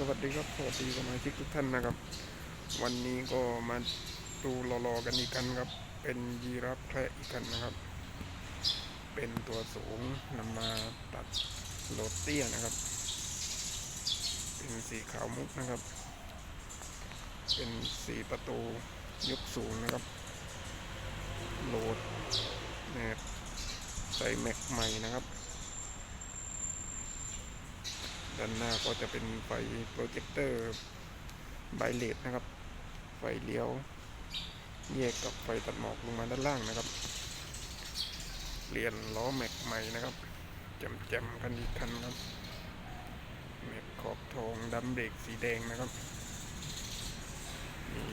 สวัสดีครับสวัสดีสมาชิกทุกท่านนะครับ วันนี้ก็มาดูรอๆกันอีกกันครับ เป็นยีราฟแคระอีกกันนะครับ เป็นตัวสูงนำมาตัดโลดเตี้ยนะครับ เป็นสีขาวมุกนะครับ เป็นสีประตูยกสูงนะครับ โหลดแนบใส่แม็กใหม่นะครับ ด้านหน้าก็จะเป็นไฟโปรเจคเตอร์ไบเลดนะครับ ไฟเลี้ยวแยกกับไฟตัดหมอกลงมาด้านล่างนะครับเปลี่ยนล้อแม็กใหม่นะครับแจมๆกันอีกคันครับแม็กขอบทองดำเบรกสีแดงนะครับมี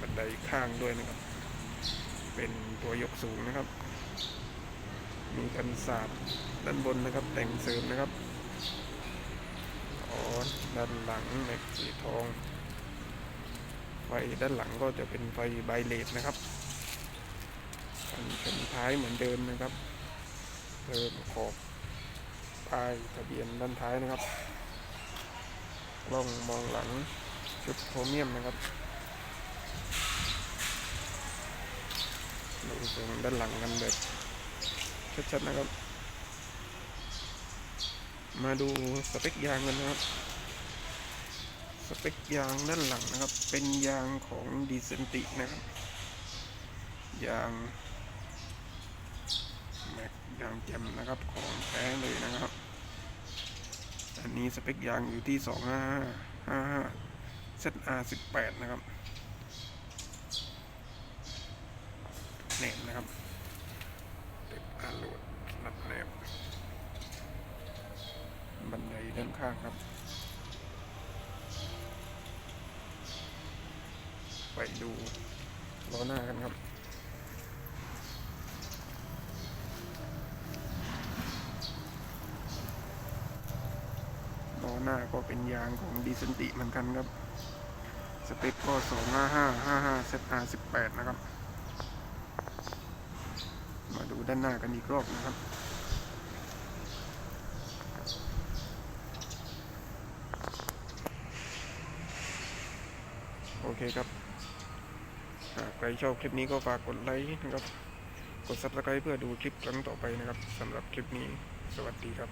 บันไดข้างด้วยนะครับ เป็นตัวยกสูงนะครับ มีกันศาสตร์ด้านบนนะครับแต่งเสริมนะครับ อ๋อด้านหลังแม็กสีทองไฟด้านหลังก็จะเป็นไฟไบเลดนะครับกันเป็นท้ายเหมือนเดิมนะครับเพิ่มขอบป้ายทะเบียนด้านท้ายนะครับกล้องมองหลังชุดโครเมียมนะครับดูตรงด้านหลังกันแบบชัดๆนะครับ มาดูสเปคยางกันนะครับ สเปคยางด้านหลังนะครับ เป็นยางของดีเซนตินะครับ ยางแม็กยางแจมนะครับของแท้เลยนะครับ อันนี้สเปคยางอยู่ที่สองห้าห้าห้าเซตอาร์สิบแปดนะครับแหนบนะครับเด็กอาโหลดนัดแหนบ บันไดด้าน ข้างครับ ไปดูล้อหน้ากันครับล้อหน้าก็เป็นยางของดีเซนติเหมือนกันครับสเปคก็ 255 55 ZR 18 นะครับ มาดูด้านหน้ากันอีกรอบนะครับ โอเคครับหากใครชอบคลิปนี้ก็ฝากกดไลค์นะครับ กด subscribe เพื่อดูคลิปครั้งต่อไปนะครับสำหรับคลิปนี้ สวัสดีครับ